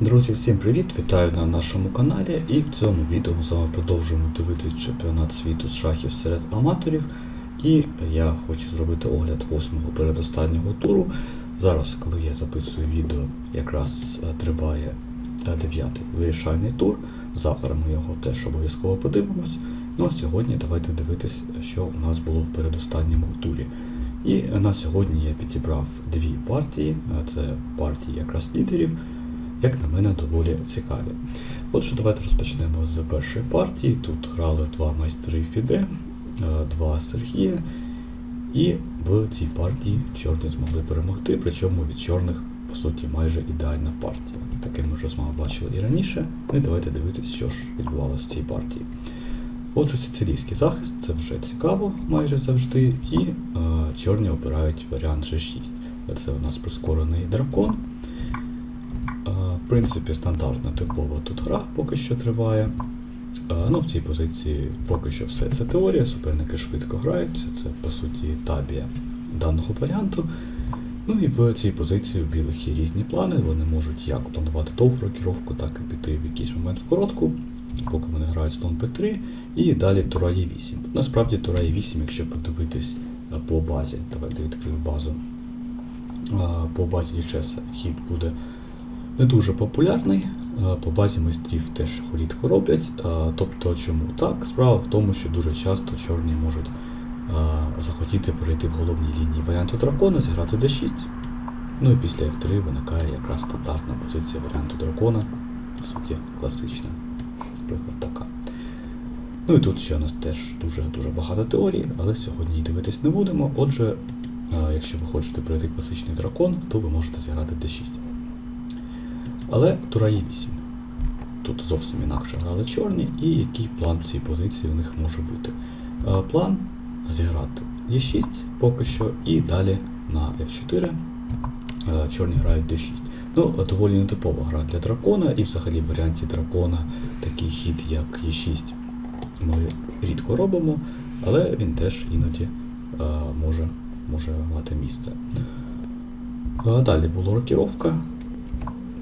Друзі, всім привіт! Вітаю на нашому каналі і в цьому відео ми з вами продовжуємо дивитися чемпіонат світу з шахів серед аматорів. І я хочу зробити огляд восьмого передостаннього туру. Зараз, коли я записую відео, якраз е, триває е, дев'ятий вирішальний тур. Завтра ми його теж обов'язково подивимось. Ну а сьогодні давайте дивитись, що у нас було в передостанньому турі. І на сьогодні я підібрав дві партії. Е, Це партії якраз лідерів як на мене, доволі цікаві. Отже, давайте розпочнемо з першої партії. Тут грали два майстри Фіде, е, два Сергія. І в цій партії чорні змогли перемогти, причому від чорних, по суті, майже ідеальна партія. Таке ми вже з вами бачили і раніше. Ну і давайте дивитися, що ж відбувалося в цій партії. Отже, сицилійський захист це вже цікаво майже завжди. І е, чорні обирають варіант G6. Це у нас прискорений дракон. Е, В принципі, стандартна типова тут гра поки що триває. Е, Ну, в цій позиції поки що все це теорія, суперники швидко грають, це по суті табія даного варіанту. Ну і в цій позиції у білих є різні плани, вони можуть як планувати довгу рокіровку, так і піти в якийсь момент в коротку, поки вони грають слон P3, і далі Тура Е8. Насправді Тура Е8, якщо подивитись е, по базі, давайте відкрию базу, е, по базі Чеса хід буде не дуже популярний. е, По базі майстрів теж рідко роблять. е, Тобто, чому так? Справа в тому, що дуже часто чорні можуть е, захотіти перейти в головній лінії варіанту дракона, зіграти d6. Ну і після F3 виникає якраз стандартна позиція варіанту дракона. По суті, класична. Наприклад, така. Ну і тут ще у нас теж дуже-дуже багато теорій, але сьогодні її дивитись не будемо. Отже, якщо ви хочете перейти класичний дракон, то ви можете зіграти d6. Але Тура є 8. Тут зовсім інакше грали чорні, і який план в цій позиції у них може бути. Е, План зіграти Е6 поки що, і далі на F4 е, чорні грають D6. Ну, доволі нетипова гра для дракона, і взагалі в варіанті дракона такий хід, як Е6, ми рідко робимо, але він теж іноді е, може, може мати місце. Далі була рокіровка.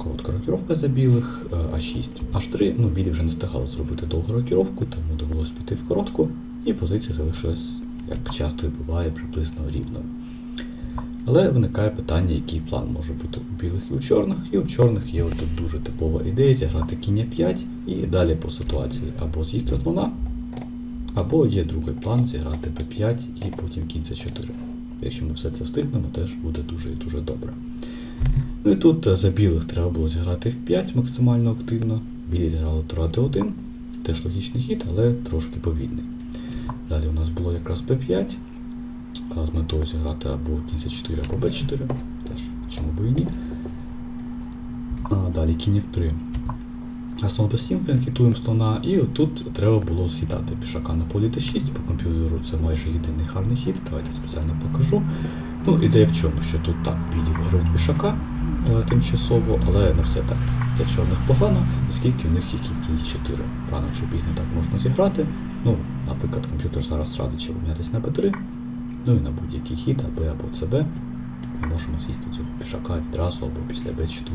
Коротка рокіровка за білих, е, А6, H3. Ну, білі вже не встигали зробити довгу рокіровку, тому довелося піти в коротку, і позиція залишилась, як часто і буває, приблизно рівною. Але виникає питання, який план може бути у білих і у чорних. І у чорних є тут дуже типова ідея зіграти кінь 5 і далі по ситуації або з'їсти слона, або є другий план зіграти P5 і потім кінь C4. Якщо ми все це встигнемо, теж буде дуже і дуже добре. Ну і тут е, за білих треба було зіграти в 5 максимально активно. Білі зіграли Тура Д1, теж логічний хід, але трошки повільний. Далі у нас було якраз P5, з метою зіграти або кінь С4, або Б4, теж чому би і ні. А далі кінь F3. А слон P7 фланкетуємо слона, і отут треба було з'їдати пішака на полі D6, по комп'ютеру це майже єдиний гарний хід, давайте спеціально покажу. Ну, ідея в чому, що тут так, білі виграють пішака тимчасово, але не все так для чорних погано, оскільки у них є кінь 4. Рано чи пізно так можна зіграти. Ну, наприклад, комп'ютер зараз радить помінятись на P3, ну і на будь-який хід, АБ або ЦБ. Ми можемо з'їсти цього пішака відразу або після Б4.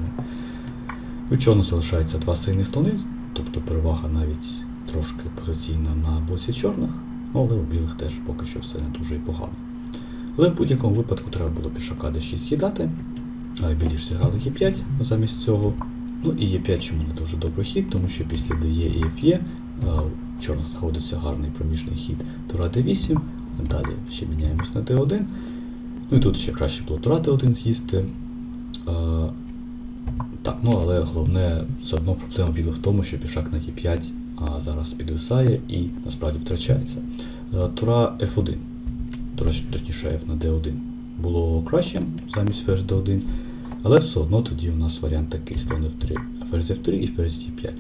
У чорних залишається два сильні слони, тобто перевага навіть трошки позиційна на боці чорних, ну, але у білих теж поки що все не дуже і погано. Але в будь-якому випадку треба було пішака d6 з'їдати, а білі ж зіграли Е5 замість цього. Ну і Е5 чому не дуже добрий хід, тому що після ДЕ і ФЄ у чорних знаходиться гарний проміжний хід Тура d8, далі ще міняємось на d1. Ну і тут ще краще було Тура d1 з'їсти. Е, Так, ну але головне, все одно проблема білих в тому, що пішак на Е5 а зараз підвисає і насправді втрачається. Е, Тура F1 трош- точніше F на D1 було краще замість ферзь D1, але все одно тоді у нас варіант такий слон F3, ферзь F3 і ферзь D5.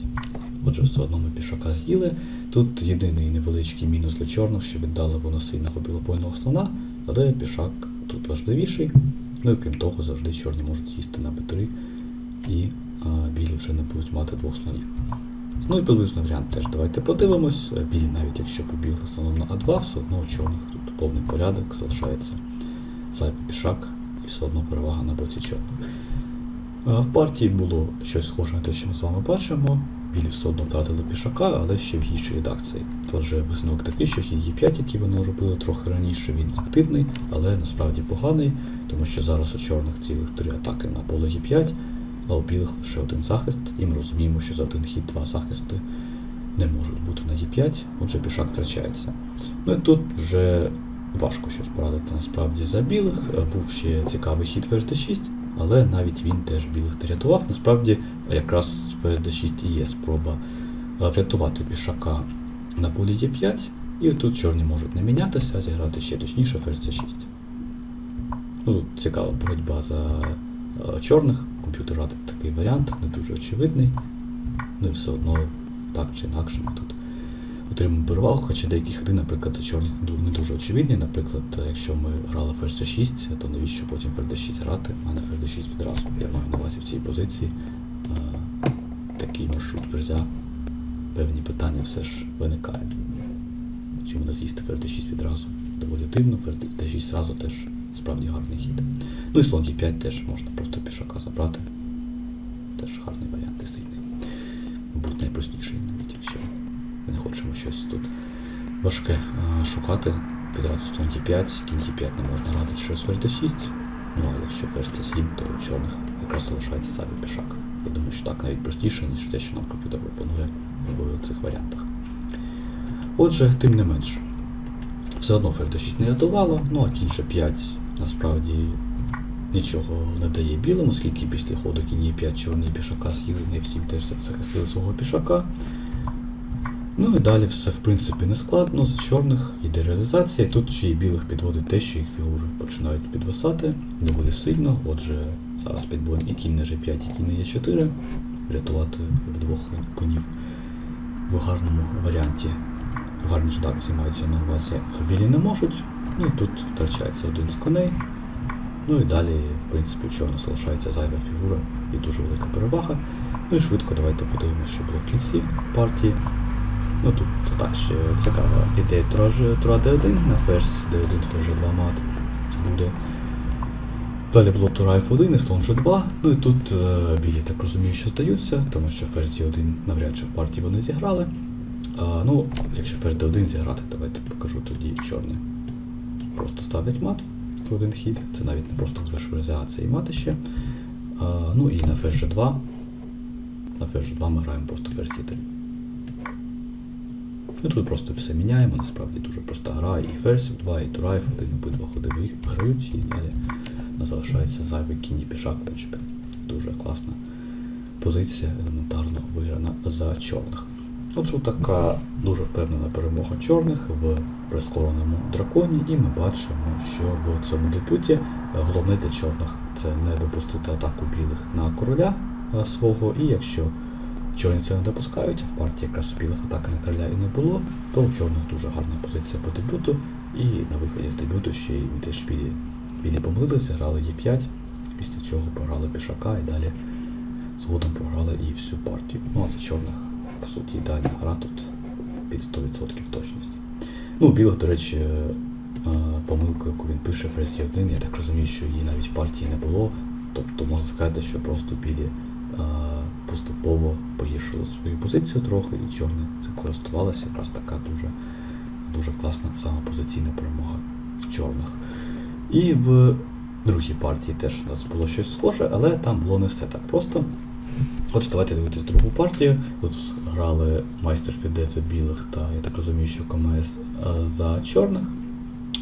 Отже, все одно ми пішака з'їли. Тут єдиний невеличкий мінус для чорних, що віддали воно сильного білобойного слона, але пішак тут важливіший. Ну і крім того, завжди чорні можуть з'їсти на b3 і а, білі вже не будуть мати двох слонів. Ну і приблизно варіант теж давайте подивимось. Білі, навіть якщо побігли слоном на А2, все одно у чорних тут повний порядок, залишається зайвий пішак і все одно перевага на боці чорних. А В партії було щось схоже на те, що ми з вами бачимо. Білі все одно втратили пішака, але ще в гіршій редакції. Отже, висновок такий, що хід Е5, який вони робили трохи раніше, він активний, але насправді поганий, тому що зараз у чорних цілих три атаки на поле Е5, а у білих лише один захист, і ми розуміємо, що за один хід два захисти не можуть бути на Е5, отже пішак втрачається. Ну і тут вже важко щось порадити насправді за білих. Е, Був ще цікавий хід ферзь d6, але навіть він теж білих не рятував. Насправді, якраз ферзь d6 і є спроба е, врятувати пішака на полі Е5, і тут чорні можуть не мінятися, а зіграти ще точніше ферзь c6. Ну, тут цікава боротьба за е, чорних. Комп'ютер радить такий варіант, не дуже очевидний. Ну і все одно так чи інакше ми тут отримуємо перевагу, хоча деякі ходи, наприклад, за чорних не дуже очевидні. Наприклад, якщо ми грали ферзь c6, то навіщо потім ферзь d6 грати, а не ферзь d6 відразу. Я маю на увазі в цій позиції. е, Такий маршрут ферзя, певні питання все ж виникають. Чому не з'їсти ферзь d6 відразу? Доволі дивно, ферзь d6 зразу теж справді гарний хід. Ну і слон e5 теж можна просто пішака забрати. Теж гарний варіант і сильний. Мабуть, найпростіший навіть, якщо ми не хочемо щось тут важке шукати. Відразу слон d5, кінь d5 не можна грати через ферзь d6. Ну а якщо ферзь c7, то у чорних якраз залишається зайвий пішак. Я думаю, що так навіть простіше, ніж те, що нам комп'ютер пропонує в цих варіантах. Отже, тим не менш, все одно ферзь d6 не рятувало, ну а кінь g5 насправді нічого не дає білому, оскільки після ходу кінь e5 чорні пішака з'їли не всім теж захистили свого пішака. Ну і далі все в принципі не складно, з чорних йде реалізація. Тут ще й білих підводить те, що їх фігури починають підвисати доволі сильно. Отже, зараз під боєм і кінь на G5, і кінь на Е4. Врятувати обидвох конів в гарному варіанті. В гарній редакції маються на увазі. а Білі не можуть. Ну і тут втрачається один з коней. Ну і далі, в принципі, в чорних залишається зайва фігура і дуже велика перевага. Ну і швидко давайте подивимося, що було в кінці партії. Ну тут так ще цікава ідея Тура Тура D1 на ферзь D1 ферзь 2 мат буде. Далі було Тура F1 і слон G2. Ну і тут е, білі так розумію, що здаються, тому що ферзь D1 навряд чи в партії вони зіграли. А, ну, якщо ферзь D1 зіграти, давайте покажу тоді чорні. Просто ставлять мат в один хід. Це навіть не просто ферзя, це і мати ще. А, ну і на ферзь G2. На ферзь G2 ми граємо просто ферзь E3. Ну тут просто все міняємо, насправді дуже проста гра, і ферзь 2, і тура F1, обидва ходи виграють, і далі залишається зайвий кінь і пішак, принципі. Дуже класна позиція, елементарно виграна за чорних. Отже, така дуже впевнена перемога чорних в прискореному драконі, і ми бачимо, що в цьому дебюті е, головне для чорних це не допустити атаку білих на короля е, свого, і якщо Чорні це не допускають, в партії якраз білих атаки на короля і не було, то у чорних дуже гарна позиція по дебюту, і на виході з дебюту ще й теж білі, білі помилились, зіграли Е5, після чого програли пішака і далі згодом програли і всю партію. Ну а за чорних, по суті, ідеальна гра тут під 100% точності. Ну, білих, до речі, е, помилку, яку він пише в версії 1, я так розумію, що її навіть в партії не було. Тобто можна сказати, що просто білі поступово погіршили свою позицію трохи, і чорні цим користувалися. Якраз така дуже, дуже класна сама позиційна перемога чорних. І в другій партії теж у нас було щось схоже, але там було не все так просто. Отже, давайте дивитися другу партію. Тут грали майстер Фіде за білих та, я так розумію, що КМС е, за чорних,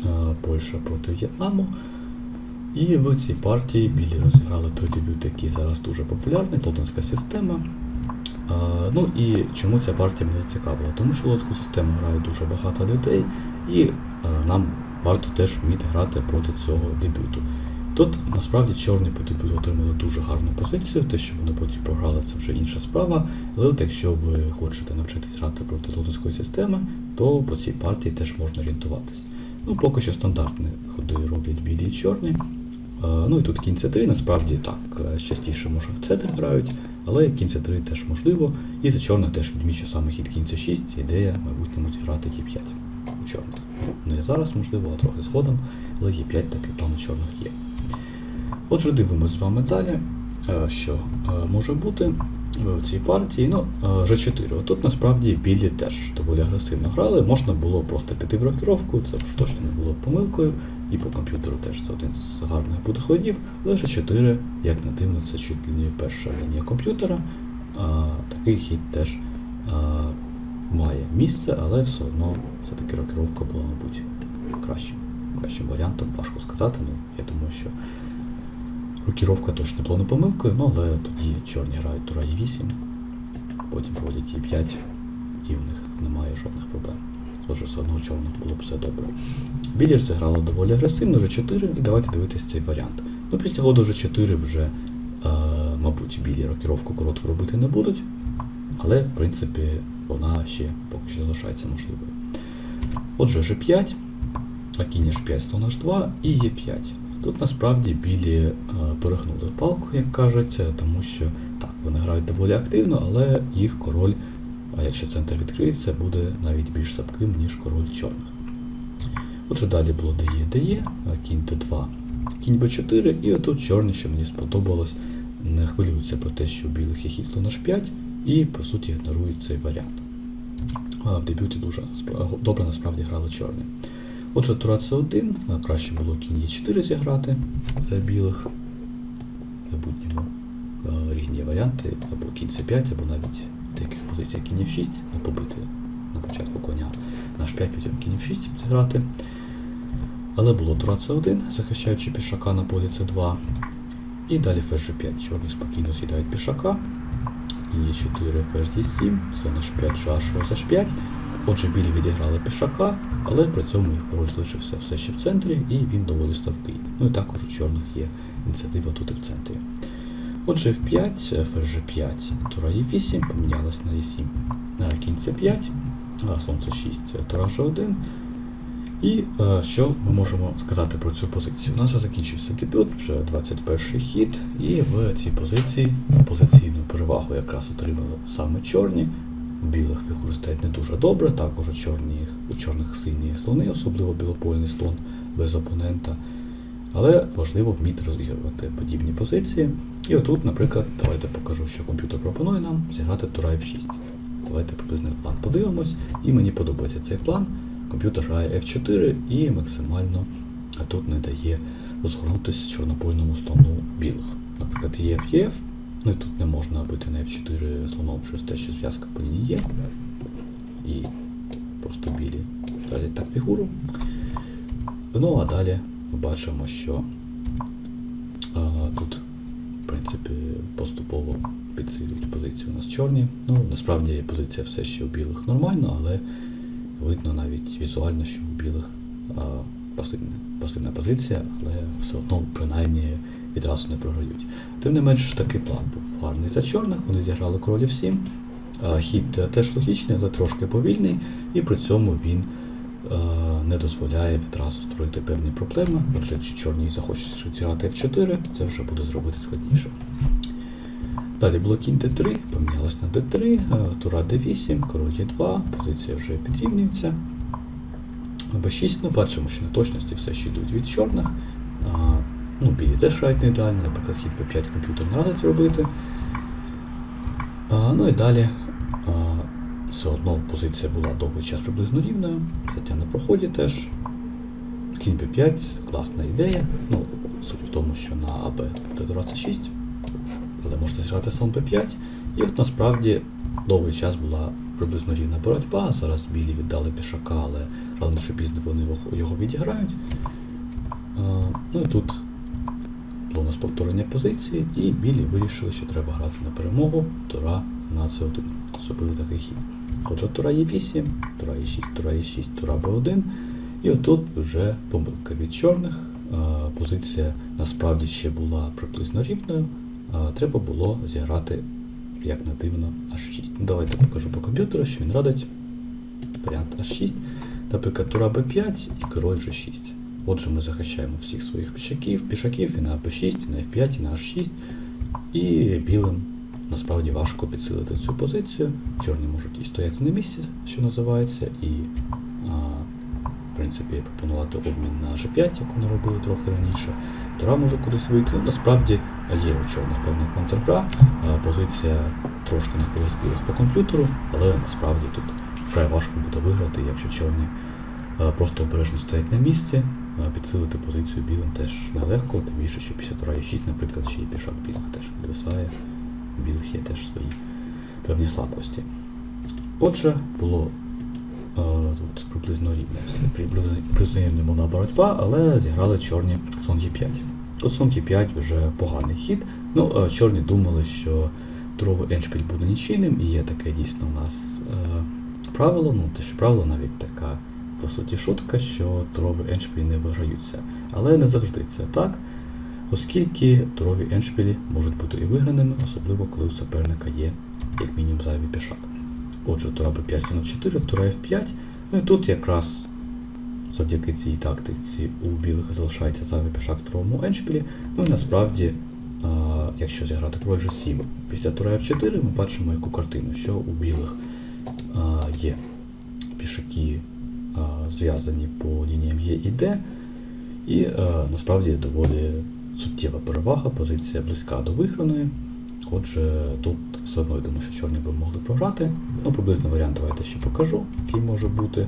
е, Польща проти В'єтнаму. І в цій партії білі розіграли той дебют, який зараз дуже популярний, лотонська система. Ну і чому ця партія мене зацікавила? Тому що лотську систему грає дуже багато людей, і нам варто теж вміти грати проти цього дебюту. Тут насправді чорні по дебюту отримали дуже гарну позицію, те, що вони потім програли, це вже інша справа. Але от якщо ви хочете навчитись грати проти лотонської системи, то по цій партії теж можна орієнтуватись. Ну, поки що стандартні ходи роблять білі і чорні. Е, Ну і тут кінь c3, насправді так, е, частіше може в c3 грають, але кінь c3 теж можливо. І за чорних теж відмічу саме хід кінь c6, ідея, майбутньому зіграти e5 у чорних. Не зараз, можливо, а трохи згодом, але e5 такий план у чорних є. Отже, дивимося з вами далі. е, що може бути в цій партії. Ну, е, G4. Тут насправді білі теж доволі агресивно грали. Можна було просто піти в рокіровку, це ж точно не було помилкою. І по комп'ютеру теж це один з гарних буде ходів. Але G4, як не дивно, це чуть не перша лінія комп'ютера. А, такий хід теж а, має місце, але все одно все-таки рокіровка була, мабуть, кращим, кращим варіантом, важко сказати. Ну, я думаю, що рокіровка точно була не помилкою, ну але тоді чорні грають тура Е8, потім проводять Е5, і в них немає жодних проблем. Отже, все одно чорних було б все добре. Білі ж зіграла доволі агресивно, G4, і давайте дивитись цей варіант. Ну, після ходу G4 вже, е, мабуть, білі рокіровку коротко робити не будуть, але в принципі вона ще поки що залишається можливою. Отже, G5, а кінь H5, слон H2 і Е5. Тут насправді білі е, перегнули палку, як кажуть, е, тому що так, вони грають доволі активно, але їх король, а якщо центр відкриється, буде навіть більш сапким, ніж король чорних. Отже, далі було дає, а кінь Т2, кінь Б4, і отут чорні, що мені сподобалось, не хвилюються про те, що у білих є хід слон H5, і по суті ігнорують цей варіант. А в дебюті дуже добре насправді грали чорні. Отже, тура С1, краще було кінь Е4 зіграти за білих. В майбутньому різні варіанти, або кінь С5, або навіть в деяких позиціях кінь F6, ну, побити на початку коня на H5, потім кінь F6 зіграти. Але було тура С1, захищаючи пішака на полі С2. І далі ферзь G5. Чорні спокійно з'їдають пішака. Кінь Е4, ферзь D7, слон H5, H, ферзь H5. Отже, білі відіграли пішака, але при цьому їх король залишився все ще в центрі, і він доволі слабкий. Ну і також у чорних є ініціатива тут і в центрі. Отже, F5, ферзь G5, тура E8 помінялась на E7, на кінь C5, а слон C6, тура G1. І е, що ми можемо сказати про цю позицію? У нас вже закінчився дебют, вже 21 хід, і в цій позиції позиційну перевагу якраз отримали саме чорні. Білих використають не дуже добре, також у, чорні, у чорних сині слони, особливо білопольний слон без опонента. Але важливо вміти розігрувати подібні позиції. І отут, наприклад, давайте покажу, що комп'ютер пропонує нам зіграти тура F6. Давайте приблизний план подивимось. І мені подобається цей план. Комп'ютер грає F4 і максимально тут не дає розгорнутися чорнопольному слону білих. Наприклад, є FEF, ну і тут не можна бити на F4 слоном через те, що зв'язка по лінії є. І просто білі тратять так фігуру. Ну а далі ми бачимо, що а, тут, принципі, поступово підсилюють позицію у нас чорні. Ну, насправді позиція все ще у білих нормальна, але видно навіть візуально, що у білих а, пасивна, пасивна позиція, але все одно принаймні відразу не програють. Тим не менш, такий план був гарний за чорних, вони зіграли королів 7. А, Хід теж логічний, але трошки повільний, і при цьому він е, не дозволяє відразу створити певні проблеми. Отже, якщо чорні захочуть зіграти F4, це вже буде зробити складніше. Далі було кінь d3, помінялось на d3, е, тура d8, король e2, позиція вже підрівнюється. b6, ну бачимо, що неточності все ще йдуть від чорних. Ну, білі теж грають не ідеально, наприклад, хід b5 комп'ютер не радить робити. Ну і далі все одно позиція була довгий час приблизно рівною, взяття на проході теж. Кінь b5, класна ідея. Ну, суть в тому, що на АБ буде 26 але можна зіграти слон b5. І от насправді довгий час була приблизно рівна боротьба. Зараз білі віддали пішака, але рано чи пізно вони його- відіграють. Ну і тут було у нас повторення позиції, і білі вирішили, що треба грати на перемогу, тура на c1. Зробили такий хід. Отже, тура Е8, тура Е6, тура Е6, тура Б1. І отут вже помилка від чорних. Позиція насправді ще була приблизно рівною. Треба було зіграти, як не дивно, H6. Ну, давайте покажу по комп'ютеру, що він радить. Варіант H6. Наприклад, тура B5 і король G6. Отже, ми захищаємо всіх своїх пішаків, пішаків і на B6, і на F5, і на H6. І білим насправді важко підсилити цю позицію. Чорні можуть і стояти на місці, що називається, і а, в принципі пропонувати обмін на G5, як вони робили трохи раніше. Тура може кудись вийти. Насправді є у чорних певна контргра, позиція трошки на користь білих по комп'ютеру, але насправді тут вкрай важко буде виграти, якщо чорні просто обережно стоять на місці. Підсилити позицію білим теж нелегко, тим більше, що після тура є 6, наприклад, ще й пішак білих теж відвисає. У білих є теж свої певні слабкості. Отже, було е, тут приблизно рівне все, приблизно рівна боротьба, але зіграли чорні сон Е5. Тут сон Е5 вже поганий хід. Ну, е, чорні думали, що туровий еншпіль буде нічийним, і є таке дійсно у нас е, правило, ну те що правило навіть така, по суті, шутка, що турові еншпілі не виграються. Але не завжди це так, оскільки турові еншпілі можуть бути і виграними, особливо коли у суперника є як мінімум зайвий пішак. Отже, тура b5 стінок 4, тура f5. Ну і тут якраз завдяки цій тактиці у білих залишається зайвий пішак туровому еншпілі. Ну і насправді, а, якщо зіграти король G7 після тура f4, ми бачимо яку картину, що у білих а, є пішаки зв'язані по лініям Е і Д, і насправді доволі суттєва перевага, позиція близька до виграної. Отже, тут все одно я думаю, що чорні би могли програти. Ну, приблизно варіант давайте ще покажу, який може бути.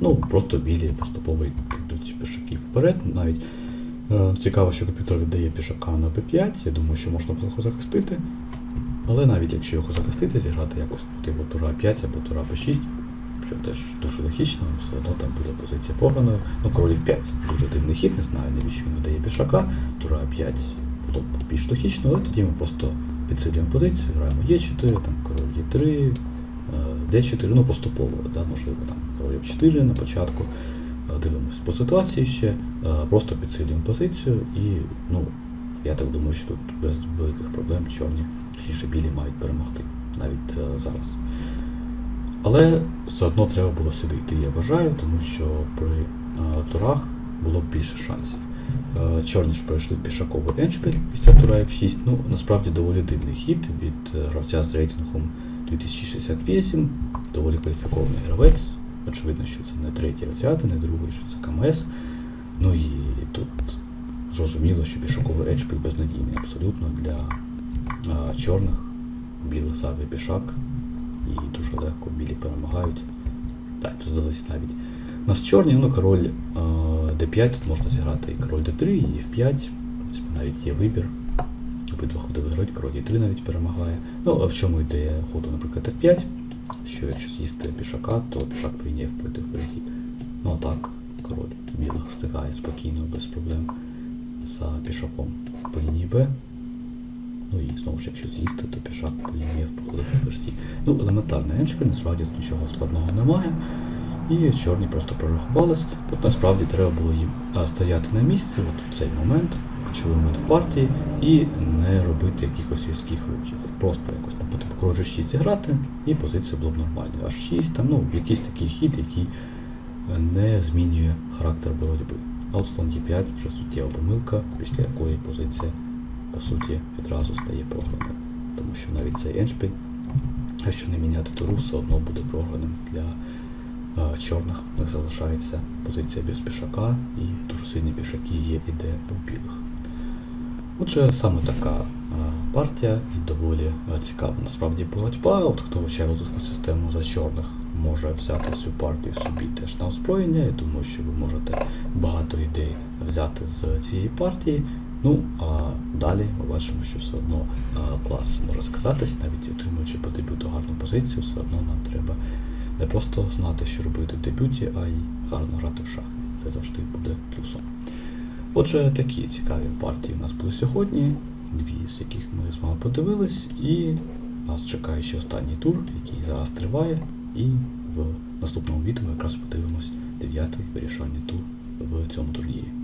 Ну, просто білі поступово йдуть пішаки вперед. Навіть е, цікаво, що комп'ютер віддає пішака на b5. Я думаю, що можна було його захистити. Але навіть якщо його захистити, зіграти якось типу тура 5 або тура b6, що теж дуже логічно, все одно там буде позиція програною. Ну, королів 5 дуже дивний хід, не знаю, навіщо він видає пішака. Тура 5 було б більш логічно, але тоді ми просто підсилюємо позицію, граємо Е4, там король Е3, е, Д4, ну поступово, да, можливо, там король F4 на початку. Е, Дивимось по ситуації ще, е, просто підсилюємо позицію і, ну, я так думаю, що тут без великих проблем чорні, точніше білі мають перемогти навіть е, зараз. Але все одно треба було сюди йти, я вважаю, тому що при турах було б більше шансів. Чорні ж пройшли в пішаковий еншпіль після тура F6. Ну, насправді доволі дивний хід від е, гравця з рейтингом 2068, доволі кваліфікований гравець. Очевидно, що це не третій розряд, не другий, що це КМС. Ну і тут зрозуміло, що пішаковий еншпіль безнадійний абсолютно для е, чорних, білих зайвий пішак, і дуже легко білі перемагають. Так, тут здались навіть. У нас чорні, ну король е, d5, тут можна зіграти і король d3, і f5. В принципі, навіть є вибір. Обидва ходи виграють, король e3 навіть перемагає. Ну, а в чому ідея ходу, наприклад, f5, що якщо з'їсти пішака, то пішак f пойде в ферзі. Ну а так, король білих встигає спокійно, без проблем за пішаком по лінії b. Ну і знову ж, якщо з'їсти, то пішак по лінії F походить по ферзі. Ну, елементарний еншпіль, насправді тут нічого складного немає. І чорні просто прорахувались. Тут насправді треба було їм стояти на місці от в цей момент, ключовий момент в партії, і не робити якихось різких рухів. Просто якось ну, по типу G6 зіграти, і позиція була б нормальна. Аж 6, там, ну, якийсь такий хід, який е, не змінює характер боротьби. А от слон Е5 вже суттєва помилка, після якої позиція, по суті, відразу стає програною. Тому що навіть цей еншпіль, якщо не міняти туру, все одно буде програним для е, чорних. У них залишається позиція без пішака, і дуже сильні пішаки є і у білих. Отже, саме така е, партія і доволі е, цікава насправді боротьба. От хто вивчає таку систему за чорних, може взяти цю партію собі теж на озброєння. Я думаю, що ви можете багато ідей взяти з цієї партії. Ну а далі ми бачимо, що все одно клас може сказатись, навіть отримуючи по дебюту гарну позицію, все одно нам треба не просто знати, що робити в дебюті, а й гарно грати в шахи. Це завжди буде плюсом. Отже, такі цікаві партії у нас були сьогодні, дві з яких ми з вами подивились, і нас чекає ще останній тур, який зараз триває, і в наступному відео ми якраз подивимось дев'ятий вирішальний тур в цьому турнірі.